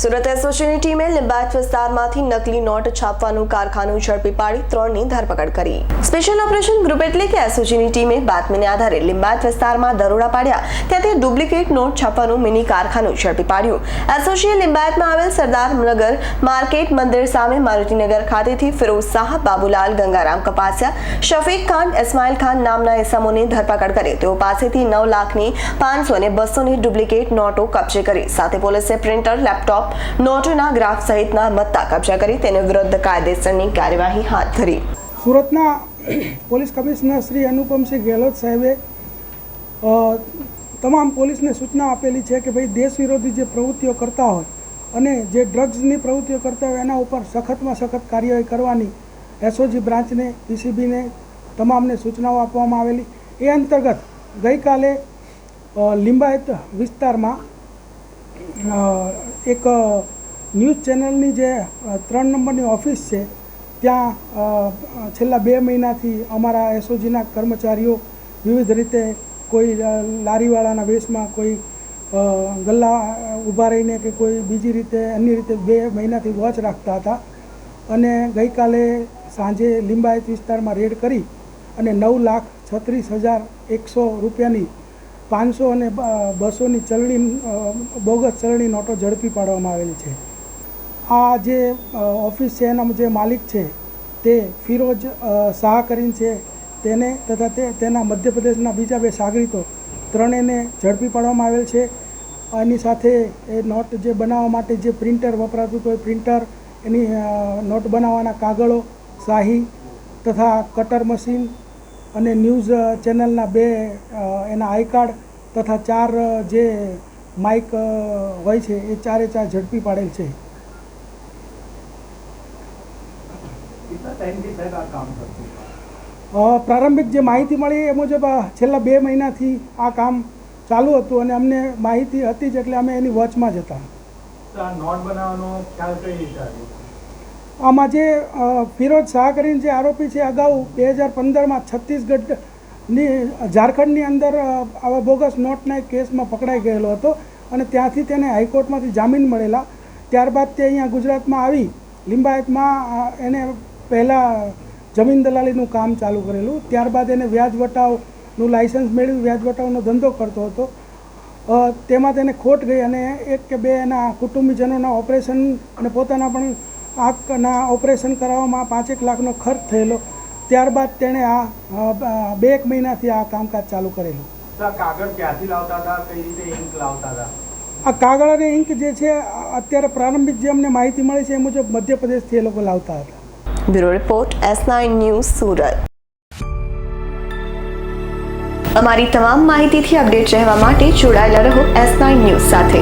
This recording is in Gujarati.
સુરત એસઓજીની ટીમે લિંબાયત વિસ્તારમાંથી નકલી નોટ છાપવાનું કારખાનું ઝડપી પાડી ત્રણની ધરપકડ કરી. સ્પેશિયલ ઓપરેશન ગ્રુપ એટલે કે એસઓજીની ટીમે બાતમીને આધારે લિંબાયત વિસ્તારમાં દરોડા પાડ્યા. ત્યાંથી ડુપ્લિકેટ નોટ છાપવાનું મિની કારખાનું ઝડપી પાડ્યું. એસઓજીએ લિંબાયતમાં આવેલ સરદાર નગર માર્કેટ મંદિર સામે મારુતિનગર ખાતેથી ફિરોઝ શાહ, બાબુલાલ ગંગારામ કપાસિયા, શફીક ખાન, ઇસ્માઇલ ખાન નામના ઇસમોની ધરપકડ કરી. તેઓ પાસેથી નવ લાખની પાંચસો અને બસોની ડુપ્લિકેટ નોટો કબજે કરી. સાથે પોલીસે પ્રિન્ટર, લેપટોપ નોટોના ગ્રાફ સહિતના મત્તા કબજા કરી તેને વિરુદ્ધ કાયદેસરની કાર્યવાહી હાથ ધરી. સુરતના પોલીસ કમિશનર શ્રી અનુપમસિંહ ગેહલોત સાહેબે તમામ પોલીસને સૂચના આપેલી છે કે ભાઈ દેશ વિરોધી જે પ્રવૃત્તિઓ કરતા હોય અને જે ડ્રગ્સની પ્રવૃત્તિઓ કરતા હોય એના ઉપર સખતમાં સખત કાર્યવાહી કરવાની એસઓજી બ્રાન્ચને, પીસીબીને તમામને સૂચનાઓ આપવામાં આવેલી. એ અંતર્ગત ગઈકાલે લિંબાયત વિસ્તારમાં એક ન્યૂઝ ચેનલની જે ત્રણ નંબરની ઓફિસ છે, ત્યાં છેલ્લા બે મહિનાથી અમારા એસઓજીના કર્મચારીઓ વિવિધ રીતે કોઈ લારીવાળાના વેશમાં કોઈ ગલ્લા ઊભા રહીને કે કોઈ બીજી રીતે, અન્ય રીતે બે મહિનાથી વોચ રાખતા હતા. અને ગઈકાલે સાંજે લિંબાયત વિસ્તારમાં રેડ કરી અને નવ લાખ છત્રીસ હજાર એકસો રૂપિયાની પાંચસો અને બસોની ચલણી બોગસ ચલણી નોટો ઝડપી પાડવામાં આવેલી છે. આ જે ઓફિસ છે એના જે માલિક છે, તે ફિરોજ શાહ કરીને છે. તેને તથા તે, તેના મધ્યપ્રદેશના બીજા બે સાગરીતો ત્રણેયને ઝડપી પાડવામાં આવેલ છે. એની સાથે એ નોટ જે બનાવવા માટે જે પ્રિન્ટર વપરાતું હતું, એ પ્રિન્ટર, એની નોટ બનાવવાના કાગળો, શાહી તથા કટર મશીન અને ન્યૂઝ ચેનલના બે એના આઈ કાર્ડ તથા ચાર જે માઇક હોય છે એ ચારે ચાર ઝડપી પાડેલ છે. પ્રારંભિક જે માહિતી મળી એ મુજબ છેલ્લા બે મહિનાથી આ કામ ચાલુ હતું અને અમને માહિતી હતી જ એટલે અમે એની વોચમાં જ હતા. આમાં જે ફિરોજ શાહ કરીને જે આરોપી છે અગાઉ બે હજાર પંદરમાં છત્તીસગઢની, ઝારખંડની અંદર આવા બોગસ નોટના એક કેસમાં પકડાઈ ગયેલો હતો અને ત્યાંથી તેને હાઈકોર્ટમાંથી જામીન મળેલા. ત્યારબાદ તે અહીંયા ગુજરાતમાં આવી. લિંબાયતમાં એને પહેલાં જમીન દલાલીનું કામ ચાલુ કરેલું. ત્યારબાદ એને વ્યાજ વટાવનું લાઇસન્સ મેળવી, વ્યાજ વટાવનો ધંધો કરતો હતો. તેમાં તેને ખોટ ગઈ અને એક કે બે એના કુટુંબીજનોના ઓપરેશન અને પોતાના પણ આંખના ઓપરેશન કરાવવામાં પાંચેક લાખનો ખર્ચ થયેલો. ત્યારબાદ તેણે આ બે એક મહિનાથી આ કામકાજ ચાલુ કરેલું. આ કાગળ ક્યાંથી લાવતા હતા? કઈ રીતે ઇંક લાવતા હતા? આ કાગળ અને ઇંક જે છે અત્યારે પ્રારંભિક જે અમને માહિતી મળી છે એ મુજબ મધ્યપ્રદેશથી એ લોકો લાવતા હતા. Bureau report S nine news Surat. અમારી તમામ માહિતીથી અપડેટ રહેવા માટે જોડાયેલા રહો એસ નાઇન ન્યૂઝ સાથે.